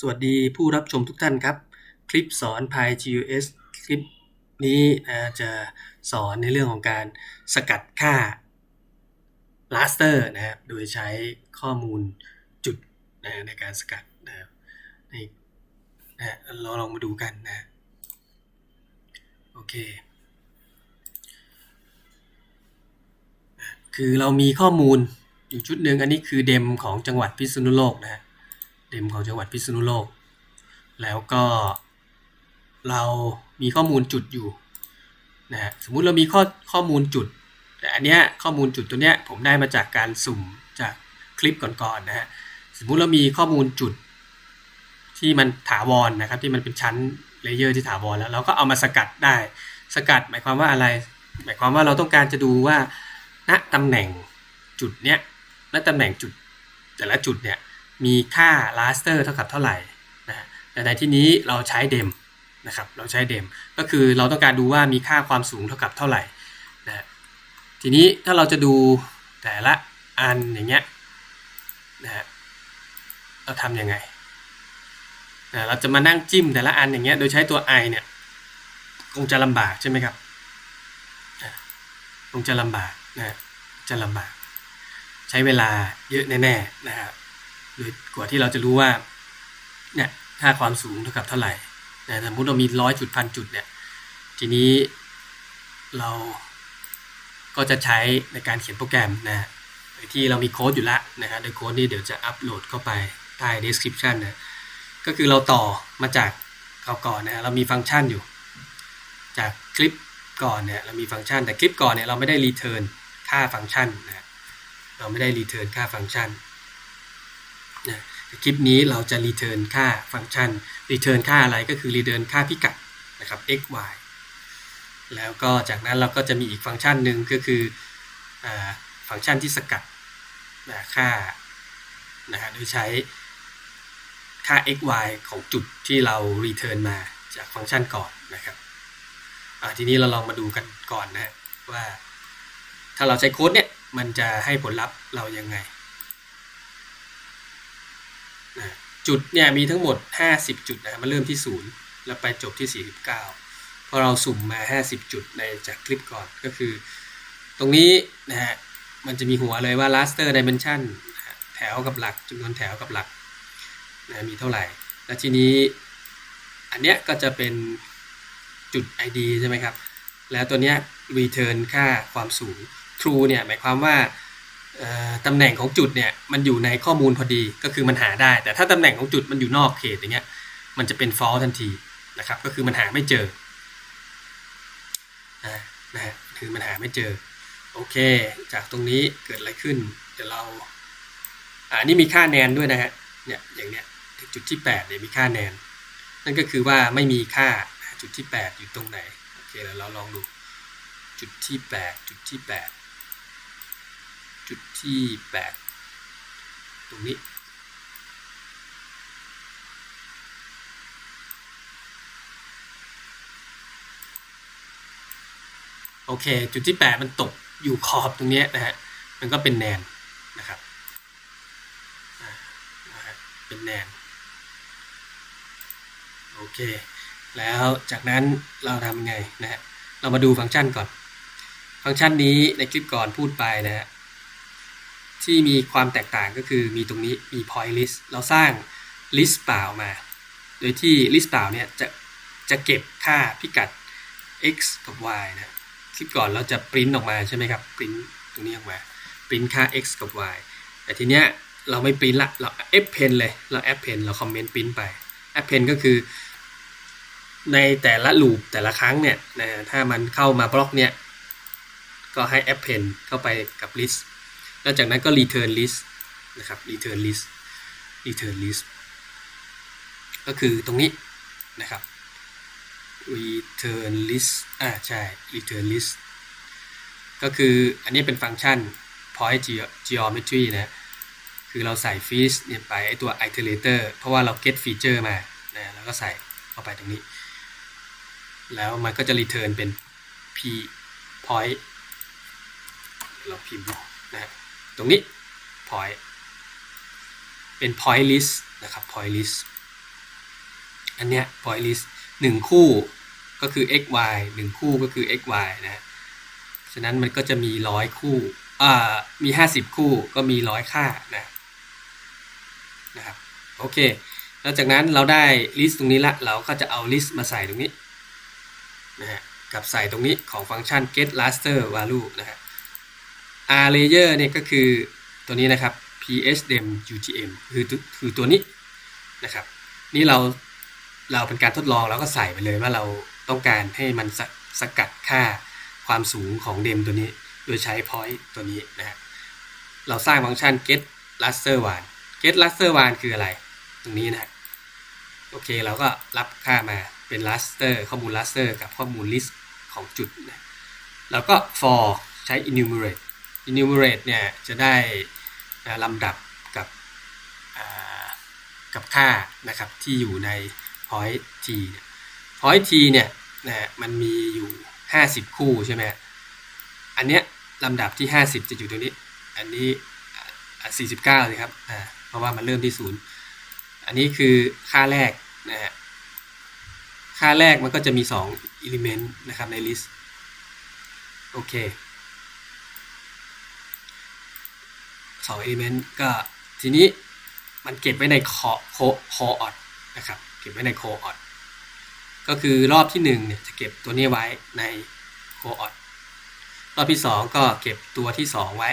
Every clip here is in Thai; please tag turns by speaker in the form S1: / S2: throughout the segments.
S1: สวัสดีผู้รับชมทุกท่านครับ คลิปสอน PyGUS คลิปนี้นะจะสอนในเรื่องของการสกัดค่า raster นะครับโดยใช้ข้อมูลจุดนะในการสกัดนะครับนะเราลองมาดูกันนะโอเคคือเรามีข้อมูลอยู่ชุดหนึ่งอันนี้คือเดมของจังหวัดพิษณุโลกนะฮะ เดมของจังหวัดพิษณุโลก แล้วก็เรามีข้อมูลจุดอยู่นะฮะสมมุติเรามีข้อข้อมูลจุด แต่อันเนี้ยข้อมูลจุดตัวเนี้ยผมได้มาจากการสุ่มจากคลิปก่อนๆนะฮะสมมุติเรามีข้อมูลจุดที่มันถาวรนะครับที่มันเป็นชั้นเลเยอร์ที่ถาวรแล้ว เราก็เอามาสกัดได้ สกัดหมายความว่าอะไร หมายความว่าเราต้องการจะดูว่าณตำแหน่งจุดเนี้ยณตำแหน่งจุดแต่ละจุดเนี่ย มีค่า raster เท่ากับเท่าไหร่นะแต่ในที่นี้เราใช้เดมนะครับเราใช้เดมก็คือเราต้องการดูว่ามีค่าความสูงเท่ากับเท่าไหร่นะทีนี้ถ้าเราจะดูแต่ละอันอย่างเงี้ยนะฮะเราทำยังไงนะเราจะมานั่งจิ้มแต่ละอันอย่างเงี้ยโดยใช้ตัว i เนี่ยคงจะลำบากใช่ไหมครับคงจะลำบากนะจะลำบาก ใช้เวลาเยอะแน่ๆนะครับ โดยกว่าที่เราจะรู้ว่าเนี่ยค่าความสูงเท่ากับเท่าไหร่นะสมมติเรามีร้อยจุดพันจุดเนี่ยทีนี้เราก็จะใช้ในการเขียนโปรแกรมนะที่เรามีโค้ดอยู่แล้วนะครับโดยโค้ดนี้เดี๋ยวจะอัปโหลดเข้าไปใต้ description นะก็คือเราต่อมาจากเขาก่อนนะเรามีฟังก์ชันอยู่ จากคลิปก่อนเนี่ยเรามีฟังก์ชัน แต่คลิปก่อนเนี่ยเราไม่ได้รีเทิร์นค่าฟังก์ชันนะเราไม่ได้รีเทิร์นค่าฟังก์ชัน นะคลิปนี้เราจะรีเทิร์นค่าฟังก์ชันรีเทิร์นค่าอะไรก็คือรีเทิร์นค่าพิกัดนะครับ x y แล้วก็จากนั้นเราก็จะมีอีกฟังก์ชันหนึ่งก็คืออฟังก์ชันที่สกัดนะค่านะฮะโดยใช้ค่า x y ของจุดที่เรารีเทิร์นมาจากฟังก์ชันก่อนนะครับทีนี้เราลองมาดูกันก่อนนะว่าถ้าเราใช้โค้ดเนี่ยมันจะให้ผลลัพธ์เรายังไง จุดเนี่ยมีทั้งหมด 50 จุดนะมันเริ่มที่ 0 แล้วไปจบที่ 49 พอเราสุ่มมา 50 จุดในจากคลิปก่อนก็คือ ตรงนี้นะฮะมันจะมีหัวเลยว่า raster dimension แถวกับหลักจำนวนแถวกับหลักนะมีเท่าไหร่ แล้วทีนี้อันเนี้ยก็จะเป็นจุด id ใช่ไหมครับ แล้วตัวเนี้ย return ค่าความสูง true เนี่ยหมายความว่า ตำแหน่งของจุดเนี่ยมันอยู่ในข้อมูลพอดีก็คือมันหาได้ แต่ถ้าตำแหน่งของจุดมันอยู่นอกเขตอย่างเงี้ยมันจะเป็น false ทันทีนะครับก็คือมันหาไม่เจอนะฮะคือมันหาไม่เจอโอเค จากตรงนี้เกิดอะไรขึ้น เดี๋ยวเราอ่านี่มีค่าแนนด้วยนะฮะเนี่ยอย่างเนี้ยจุดที่8เนี่ยมีค่าแนน นั่นก็คือว่าไม่มีค่าจุดที่ 8 อยู่ตรงไหนโอเคแล้วเราลองดูจุดที่ 8 จุดที่ 8 จุดที่ 8 ตรงนี้โอเค จุดที่ 8 มันตกอยู่ขอบตรงนี้นะฮะ มันก็เป็นแนนนะครับเป็นแนน โอเค แล้วจากนั้นเราทำไงนะฮะ เรามาดูฟังก์ชันก่อน ฟังก์ชันนี้ในคลิปก่อนพูดไปนะฮะ ที่มีความแตกต่างก็คือมีตรงนี้มี point list เราสร้าง list เปล่ามา โดยที่ list เปล่าเนี่ยจะจะเก็บค่าพิกัด x กับ y นะคลิปก่อนเราจะปริ้นออกมาใช่ไหมครับปริ้นตรงนี้ออกมาปริ้นค่า x กับ y แต่ทีเนี้ยเราไม่ปริ้นละเรา append เลยเรา append เราคอมเมนต์ปริ้นไป append ก็คือ ในแต่ละลูปแต่ละครั้งเนี่ยนะถ้ามันเข้ามาบล็อกเนี่ยก็ให้ append เข้าไปกับ list แล้วจากนั้นก็ return list นะครับ return list return list ก็คือตรงนี้นะครับ return list อ่าใช่ return list ก็คืออันนี้เป็นฟังก์ชัน point geometry นะคือเราใส่ fees เนี่ยไปไอตัว iterator เพราะว่าเรา get feature มานะแล้วก็ใส่เข้าไปตรงนี้ แล้วมันก็จะ return เป็น p point เราพิมพ์นะ ตรงนี้ point เป็น point list นะครับ point list อันเนี้ย point list หนึ่งคู่ก็คือ x y หนึ่งคู่ก็คือ x y นะฉะนั้นมันก็จะมีร้อยคู่อ่ามีห้าสิบคู่ก็มีร้อยค่านะนะครับโอเคแล้วจากนั้นเราได้ list ตรงนี้ละเราก็จะเอา list มาใส่ตรงนี้นะฮะกับใส่ตรงนี้ของฟังก์ชัน get raster value นะฮะ r layer เนี่ยก็คือตัวนี้นะครับ phdem utm คือคือตัวนี้นะครับ นี่เราเราเป็นการทดลองเราก็ใส่ไปเลยว่าเราต้องการให้มันสสกัดค่าความสูงของเดมตัวนี้ โดยใช้ point ตัวนี้นะฮะเราสร้างฟังก์ชัน get raster one get raster one คืออะไร ตรงนี้นะฮะโอเคเราก็รับค่ามาเป็น raster ข้อมูล raster กับข้อมูล list ของจุดนะแล้วก็ for ใช้ enumerate enumerate เนี่ยจะได้ลำดับกับกับค่านะครับที่อยู่ใน point t เนี่ย point t เนี่ยนะมันมีอยู่ 50 คู่ใช่ไหมอันเนี้ยลำดับที่ 50 จะอยู่ตรงนี้ อันนี้ 49เลยครับอ่าเพราะว่ามันเริ่มที่ศูนย์อันนี้คือค่าแรกนะฮะค่าแรกมันก็จะมี 2 element นะครับใน list โอเค สอง element ก็ทีนี้มันเก็บไว้ในคอโคคออดนะครับเก็บไว้ในโคออดก็คือรอบที่1เนี่ยจะเก็บตัวนี้ไว้ในโคออดรอบที่ 2 ก็เก็บตัวที่ 2 ไว้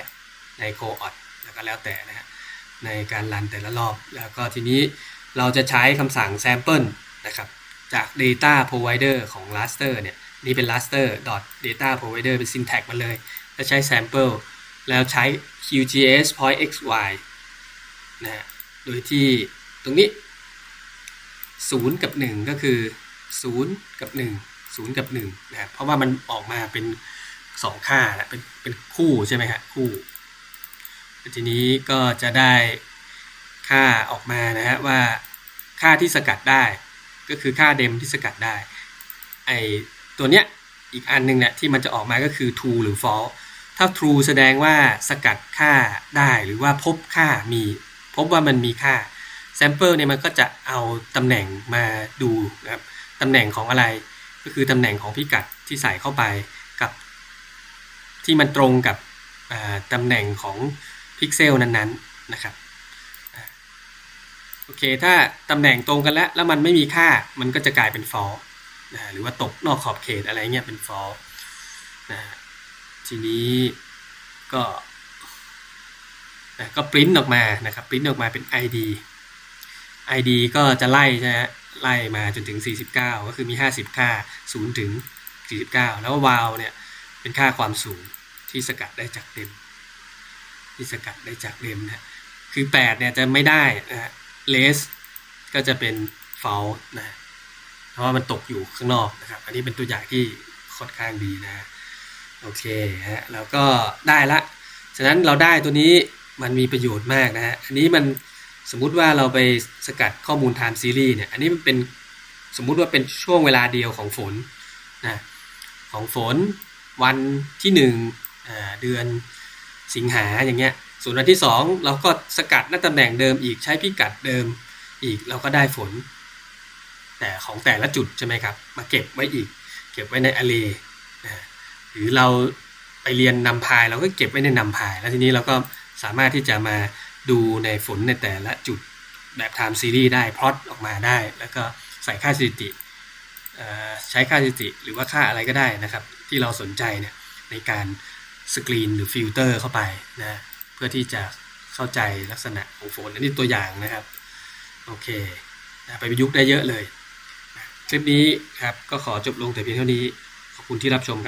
S1: ในโคออดแล้วก็แล้วแต่นะฮะในการรันแต่ละรอบแล้วก็ทีนี้เราจะใช้คำสั่ง sample นะครับจาก data provider ของ raster เนี่ยนี่เป็น raster data provider เป็น syntax มาเลยแล้วใช้ sample แล้วใช้ QGS point xy นะฮะ โดยที่ตรงนี้ 0 กับ 1 ก็คือ 0 กับ 1 0 กับ1นะครับเพราะว่ามันออกมาเป็น 2 ค่าแล้วเป็นเป็นคู่ใช่ไหมฮะคู่ ทีนี้ก็จะได้ค่าออกมานะฮะว่าค่าที่สกัดได้ ก็คือค่าเดมที่สกัดได้ไอตัวเนี้ยอีกอันหนึ่งเนี่ยที่มันจะออกมาก็คือ true หรือ false ถ้า true แสดงว่าสกัดค่าได้หรือว่าพบค่ามี พบว่ามันมีค่า sample เนี่ยมันก็จะเอาตำแหน่งมาดูนะครับตำแหน่งของอะไรก็คือตำแหน่งของพิกัดที่ใส่เข้าไปกับ ที่มันตรงกับตำแหน่งของพิกเซลนั้นๆนะครับโอเค ถ้าตำแหน่งตรงกันแล้ว แล้วมันไม่มีค่า มันก็จะกลายเป็น false นะหรือว่าตกนอกขอบเขตอะไรเงี้ยเป็น false นะ ทีนี้ก็ก็ปริ้นออกมานะครับปริ้นออกมาเป็น ID ID ก็จะไล่ใช่ไหมไล่มาจนถึง 49 ก็คือมี 50 ค่า 0 ถึง 49 แล้ววาลเนี่ยเป็นค่าความสูงที่สกัดได้จากเดมที่สกัดได้จากเดมนะคือ 8 เนี่ยจะไม่ได้นะฮะ less ก็จะเป็น false นะเพราะว่ามันตกอยู่ข้างนอกนะครับ อันนี้เป็นตัวอย่างที่ค่อนข้างดีนะ โอเคฮะแล้วก็ได้ละ ฉะนั้นเราได้ตัวนี้มันมีประโยชน์มากนะฮะ อันนี้มันสมมุติว่าเราไปสกัดข้อมูล time series เนี่ย อันนี้มันเป็นสมมุติว่าเป็นช่วงเวลาเดียวของฝนนะของฝนวันที่หนึ่งเดือนสิงหาอย่างเงี้ย ส่วนวันที่สองเราก็สกัดหน้าตำแหน่งเดิมอีกใช้พิกัดเดิมอีกเราก็ได้ฝน แต่ของแต่ละจุดใช่ไหมครับ มาเก็บไว้อีก เก็บไว้ใน array นะ หรือเราไปเรียนนำพายเราก็เก็บไว้ในนำพาย แล้วทีนี้เราก็สามารถที่จะมาดูในฝนในแต่ละจุดแบบ time series ได้พลอตออกมาได้ แล้วก็ใส่ค่าสถิติใช้ค่าสถิติหรือว่าค่าอะไรก็ได้นะครับ ที่เราสนใจเนี่ยในการสกรีนหรือฟิลเตอร์เข้าไปนะเพื่อที่จะเข้าใจลักษณะของฝนอันนี้ตัวอย่างนะครับโอเคไปประยุกต์ได้เยอะเลย คลิปนี้ครับก็ขอจบลงแต่เพียงเท่านี้ ขอบคุณที่รับชมครับ